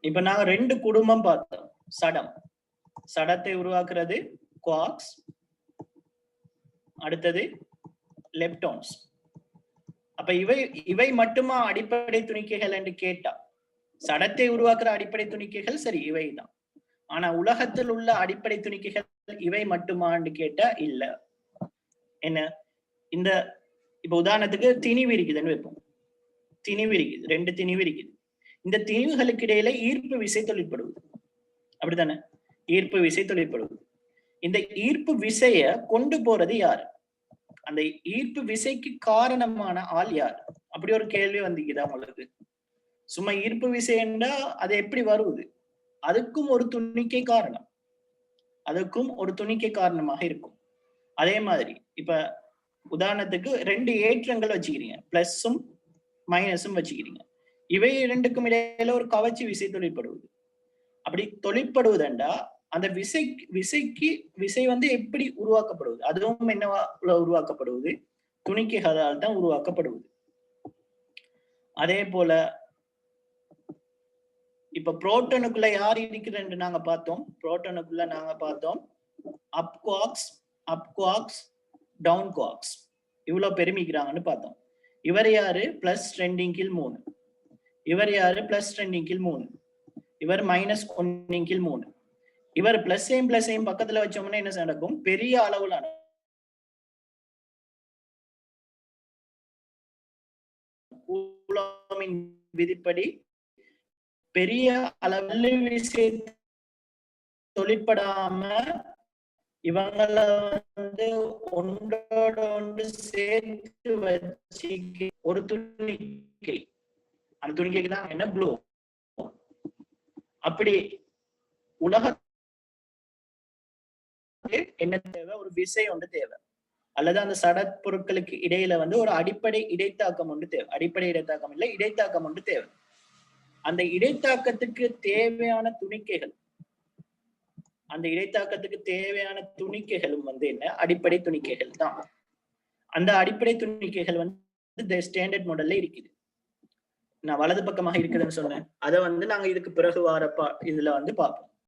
இப்ப நாங்க ரெண்டு குடும்பம் பார்த்தோம். சடம். சடத்தை உருவாக்குறது குவாக்ஸ் அடுத்தது லெப்டான்ஸ் அப்ப இவை இவை மட்டுமா அடிப்படை துணிக்கைகள் என்று கேட்டா? சடத்தை உருவாக்குற அடிப்படை துணிக்கைகள் சரி இவைதான். ஆனா உலகத்தில் உள்ள அடிப்படை துணிக்கைகள் இவை மட்டுமான்னு கேட்டா இல்ல. என்ன? இந்த இப்ப உதாரணத்துக்கு திணிவு இருக்குதுன்னு வைப்போம். திணிவு இருக்குது ரெண்டு திணிவு இருக்குது இந்த திணிவுகளுக்கு இடையில ஈர்ப்பு விசை தொழிற்படுவது அப்படித்தானே? ஈர்ப்பு விசை தொழிற்படுவது இந்த ஈர்ப்பு விசைய கொண்டு போறது யாரு? அந்த ஈர்ப்பு விசைக்கு காரணமான ஆள் யார்? அப்படி ஒரு கேள்வி வந்துக்குதா உங்களுக்கு சும்மா ஈர்ப்பு விசைன்னா அது எப்படி வருவது? அதுக்கும் ஒரு துணிக்கை காரணம். அதுக்கும் ஒரு துணிக்கை காரணமாக இருக்கும். அதே மாதிரி இப்ப உதாரணத்துக்கு ரெண்டு ஏற்றங்கள் வச்சுக்கிறீங்க. பிளஸும் மைனஸும் வச்சுக்கிறீங்க. இவை இரண்டுக்கும் இடையில ஒரு கவர்ச்சி விசை தொழிற்படுவது. அப்படி தொழிற்படுவதுண்டா அந்த விசை விசைக்கு விசை வந்து எப்படி உருவாக்கப்படுவது? அதுவும் என்னவா உருவாக்கப்படுவது? துணிக்கைகளால் தான் உருவாக்கப்படுவது. அதே போல இப்ப புரோட்டனுக்குள்ள யார் இருக்கிறன்னு நாங்க பார்த்தோம். புரோட்டனுக்குள்ள நாங்க பார்த்தோம். Up quarks up quarks down quarks இவ்வளவு பெருமிக்கிறாங்கன்னு பார்த்தோம். இவர் யாரு? பிளஸ் ரெண்டின் கீழ் மூணு. இவர் யாரு? பிளஸ் ரெண்டின் கீழ் மூணு. இவர் மைனஸ் ஒன்னின் கீழ் மூணு. இவர் பிளஸ்ஸையும் பிளஸ்ஸையும் பக்கத்துல வச்சோம்னா என்ன நடக்கும்? பெரிய அளவுல விதிப்படி பெரிய அளவில் விசை தொழிற்படாம இவங்கள வந்து ஒன்றோட ஒன்று சேர்த்து வச்சு ஒரு துணிக்கை. அந்த துணிக்கைக்கு தான் என்ன? ப்ளூ அப்படி உலக என்ன தேவை? ஒரு விசை ஒன்று தேவை. அல்லது அந்த சட பொருட்களுக்கு இடையில வந்து ஒரு அடிப்படை இடைத்தாக்கம் ஒன்று தேவை. அடிப்படை இடைத்தாக்கம் இல்லை இடைத்தாக்கம் ஒன்று தேவை. அந்த இடைத்தாக்கத்துக்கு தேவையான துணிக்கைகள் அந்த இடைத்தாக்கத்துக்கு தேவையான துணிக்கைகளும் வந்து என்ன? அடிப்படை துணிக்கைகள் தான். அந்த அடிப்படை துணிக்கைகள் வந்து ஸ்டாண்டர்ட் மாடல்ல இருக்குது. நான் வலது பக்கமாக இருக்குதுன்னு சொன்னேன். அதை வந்து நாங்க இதுக்கு பிறகு வார பா இதுல வந்து பார்ப்போம்.